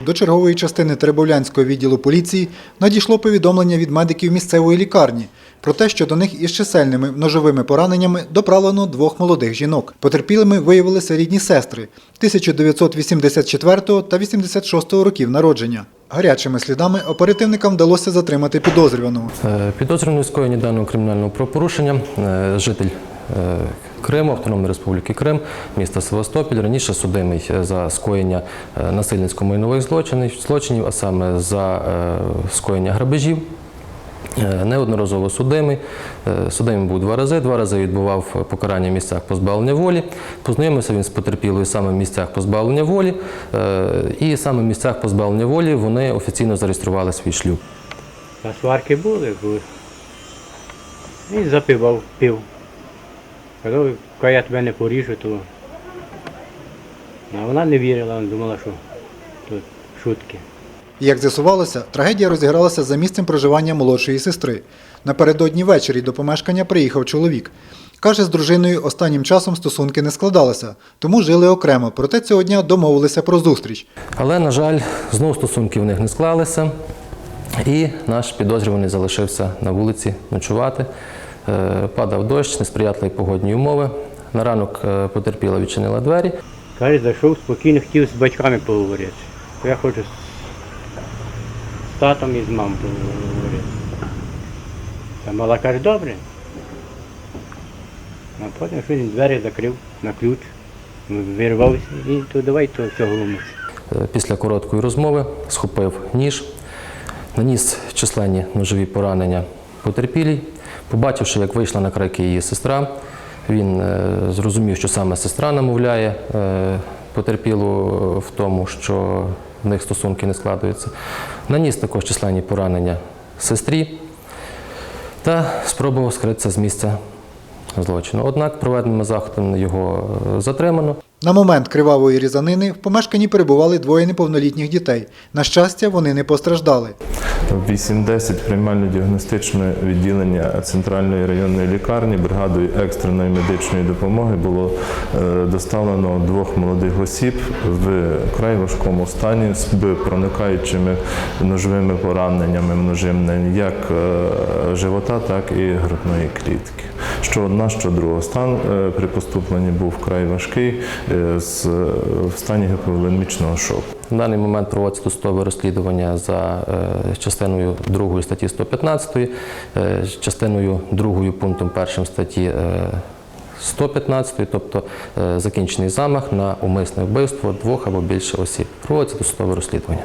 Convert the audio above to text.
До чергової частини Теребовлянського відділу поліції надійшло повідомлення від медиків місцевої лікарні про те, що до них із чисельними ножовими пораненнями доправлено двох молодих жінок. Потерпілими виявилися рідні сестри 1984 та 86 років народження. Гарячими слідами оперативникам вдалося затримати підозрюваного. Е, Підозрюваний в даного кримінального правопорушення е, житель Криму, Автономної Республіки Крим, міста Севастополь, раніше судимий е, за скоєння е, насильницько-майнових злочинів, а саме за е, скоєння грабежів. Е, Неодноразово судимий. Е, Судимий був два рази. Два рази відбував покарання в місцях позбавлення волі. Познайомився він з потерпілою саме в місцях позбавлення волі. Е, І саме в місцях позбавлення волі вони офіційно зареєстрували свій шлюб. Та сварки були, були. І запивав, пив. Казав, коли я тебе не поріжу, то. А вона не вірила, вона думала, що тут шутки. Як з'ясувалося, трагедія розігралася за місцем проживання молодшої сестри. Напередодні ввечері до помешкання приїхав чоловік. Каже, з дружиною останнім часом стосунки не складалися, тому жили окремо, проте цього дня домовилися про зустріч. Але, на жаль, знову стосунки в них не склалися, і наш підозрюваний залишився на вулиці ночувати. Е, Падав дощ, несприятливі погодні умови. На ранок е, потерпіла відчинила двері. Каже, зайшов спокійно, хотів з батьками поговорити. Я хочу з, татом і з мамою поговорити. Та мала каже, добре. А потім що він двері закрив на ключ, вирвався і то давай то цього ломити. Е, Після короткої розмови схопив ніж, наніс численні ножові поранення потерпілій. Побачивши, як вийшла на крики її сестра, він е, зрозумів, що саме сестра намовляє е, потерпілу в тому, що в них стосунки не складуються. Наніс також численні поранення сестрі та спробував скритися з місця злочину. Однак проведеними заходами його е, затримано. На момент кривавої різанини в помешканні перебували двоє неповнолітніх дітей. На щастя, вони не постраждали. В 8-10 приймально-діагностичне відділення центральної районної лікарні бригадою екстреної медичної допомоги було е, доставлено двох молодих осіб в край важкому стані з проникаючими ножовими пораненнями множинними як е, живота, так і грудної клітки. Що одна, що друга. Стан е, при поступленні був вкрай важкий з, в стані гіповолемічного шоку. В даний момент проводиться досудове розслідування за е, частиною 2 статті 115, е, частиною 2 пунктом 1 статті е, 115, тобто е, закінчений замах на умисне вбивство двох або більше осіб. Проводиться досудове розслідування.